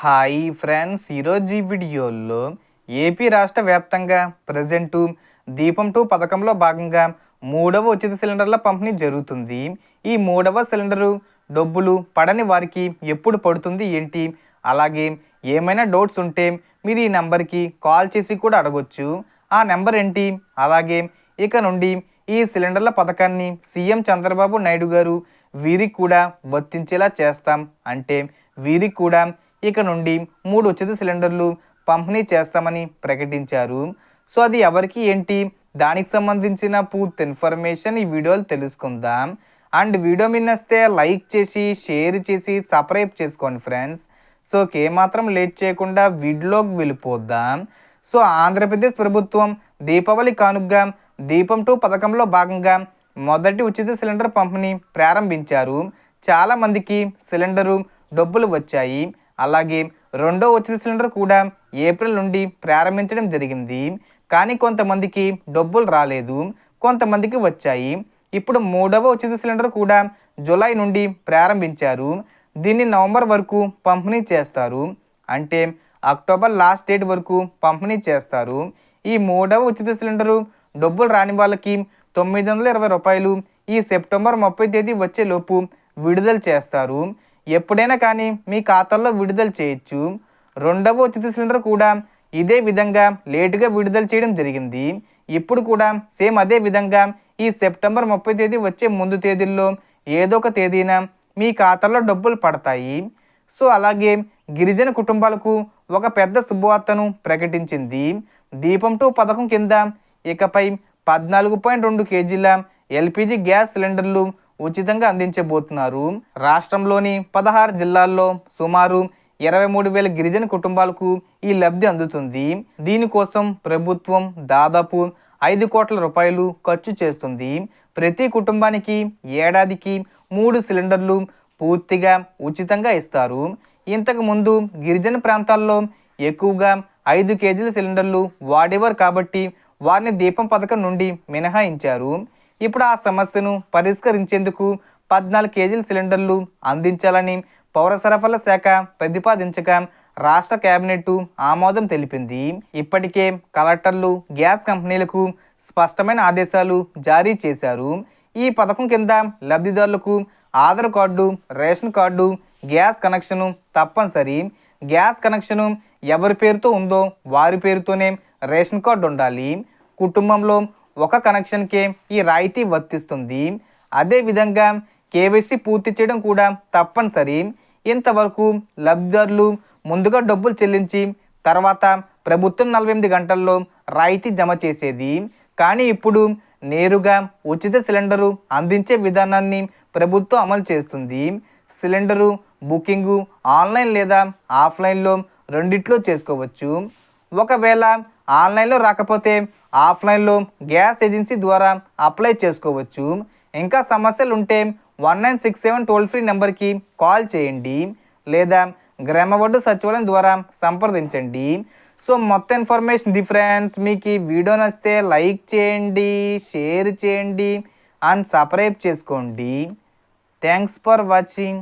Hi friends ఈరోజు ఈ వీడియోలో ఏపీ రాష్ట్ర వ్యాప్తంగా ప్రజెంట్ దీపం టూ పథకంలో భాగంగా మూడవ ఉచిత సిలిండర్ల పంపిణీ జరుగుతుంది. ఈ మూడవ సిలిండరు డబ్బులు పడని వారికి ఎప్పుడు పడుతుంది ఏంటి? అలాగే ఏమైనా డౌట్స్ ఉంటే మీరు ఈ నెంబర్కి కాల్ చేసి కూడా అడగొచ్చు. ఆ నెంబర్ ఏంటి? అలాగే ఇక నుండి ఈ సిలిండర్ల పథకాన్ని సీఎం చంద్రబాబు నాయుడు గారు వీరికి కూడా వర్తించేలా చేస్తాం. అంటే వీరికి కూడా ఇక నుండి మూడు ఉచిత సిలిండర్లు పంపిణీ చేస్తామని ప్రకటించారు. సో అది ఎవరికి ఏంటి? దానికి సంబంధించిన పూర్తి ఇన్ఫర్మేషన్ ఈ వీడియోలు తెలుసుకుందాం. అండ్ వీడియో మిన్నస్తే లైక్ చేసి షేర్ చేసి సబ్స్క్రైబ్ చేసుకోండి ఫ్రెండ్స్. సో ఏమాత్రం లేట్ చేయకుండా వీడియోకి వెళ్ళిపోద్దాం సో ఆంధ్రప్రదేశ్ ప్రభుత్వం దీపావళి కానుగ్గా దీపం టూ పథకంలో భాగంగా మొదటి ఉచిత సిలిండర్ పంపిణీ ప్రారంభించారు. చాలా మందికి సిలిండరు డబ్బులు వచ్చాయి. అలాగే రెండో ఉచిత సిలిండర్ కూడా ఏప్రిల్ నుండి ప్రారంభించడం జరిగింది. కానీ కొంతమందికి డబ్బులు రాలేదు కొంతమందికి వచ్చాయి. ఇప్పుడు మూడవ ఉచిత సిలిండర్ కూడా జూలై నుండి ప్రారంభించారు. దీన్ని నవంబర్ వరకు పంపిణీ చేస్తారు. అంటే అక్టోబర్ లాస్ట్ డేట్ వరకు పంపిణీ చేస్తారు. ఈ మూడవ ఉచిత సిలిండరు డబ్బులు రాని వాళ్ళకి తొమ్మిది వందల ఇరవై రూపాయలు ఈ సెప్టెంబర్ ముప్పై తేదీ వచ్చేలోపు విడుదల చేస్తారు. ఎప్పుడైనా కానీ మీ ఖాతాల్లో విడుదల చేయొచ్చు. రెండవ ఉచిత సిలిండర్ కూడా ఇదే విధంగా లేటుగా విడుదల చేయడం జరిగింది. ఇప్పుడు కూడా సేమ్ అదే విధంగా ఈ సెప్టెంబర్ ముప్పై తేదీ వచ్చే ముందు తేదీల్లో ఏదో ఒక తేదీన మీ ఖాతాలో డబ్బులు పడతాయి. సో అలాగే గిరిజన కుటుంబాలకు ఒక పెద్ద శుభవార్తను ప్రకటించింది. దీపం టూ పథకం కింద ఇకపై పద్నాలుగు పాయింట్ రెండు కేజీల ఎల్పిజి గ్యాస్ సిలిండర్లు ఉచితంగా అందించబోతున్నారు. రాష్ట్రంలోని పదహారు జిల్లాల్లో సుమారు ఇరవై మూడు వేల గిరిజన కుటుంబాలకు ఈ లబ్ధి అందుతుంది. దీనికోసం ప్రభుత్వం దాదాపు ఐదు కోట్ల రూపాయలు ఖర్చు చేస్తుంది. ప్రతి కుటుంబానికి ఏడాదికి మూడు సిలిండర్లు పూర్తిగా ఉచితంగా ఇస్తారు. ఇంతకుముందు గిరిజన ప్రాంతాల్లో ఎక్కువగా ఐదు కేజీల సిలిండర్లు వాడేవారు కాబట్టి వారిని దీపం పథకం నుండి మినహాయించారు. ఇప్పుడు ఆ సమస్యను పరిష్కరించేందుకు పద్నాలుగు కేజీల సిలిండర్లు అందించాలని పౌర సరఫరాల శాఖ ప్రతిపాదించగా రాష్ట్ర కేబినెట్ ఆమోదం తెలిపింది. ఇప్పటికే కలెక్టర్లు గ్యాస్ కంపెనీలకు స్పష్టమైన ఆదేశాలు జారీ చేశారు. ఈ పథకం కింద లబ్ధిదారులకు Aadhaar card ration card gas connection తప్పనిసరి. గ్యాస్ కనెక్షను ఎవరి పేరుతో ఉందో వారి పేరుతోనే రేషన్ కార్డు ఉండాలి. కుటుంబంలో ఒక కనెక్షన్కే ఈ రాయితీ వర్తిస్తుంది. అదేవిధంగా కేవైసీ పూర్తి చేయడం కూడా తప్పనిసరి. ఇంతవరకు లబ్ధిదారులు ముందుగా డబ్బులు చెల్లించి తర్వాత ప్రభుత్వం నలభై ఎనిమిది గంటల్లో రాయితీ జమ చేసేది. కానీ ఇప్పుడు నేరుగా ఉచిత సిలిండరు అందించే విధానాన్ని ప్రభుత్వం అమలు చేస్తుంది. సిలిండరు బుకింగు ఆన్లైన్ లేదా ఆఫ్లైన్లో రెండిట్లో చేసుకోవచ్చు. ఒకవేళ ఆన్లైన్లో రాకపోతే ఆఫ్లైన్లో గ్యాస్ ఏజెన్సీ ద్వారా అప్లై చేసుకోవచ్చు. ఇంకా సమస్యలు ఉంటే one nine six seven toll free నెంబర్కి కాల్ చేయండి. లేదా గ్రామవడ్డు సచివాలయం ద్వారా సంప్రదించండి. సో మొత్తం ఇన్ఫర్మేషన్ డిఫరెన్స్ మీకు ఈ వీడియో నచ్చితే లైక్ చేయండి షేర్ చేయండి అండ్ సబ్స్క్రైబ్ చేసుకోండి. Thanks for watching.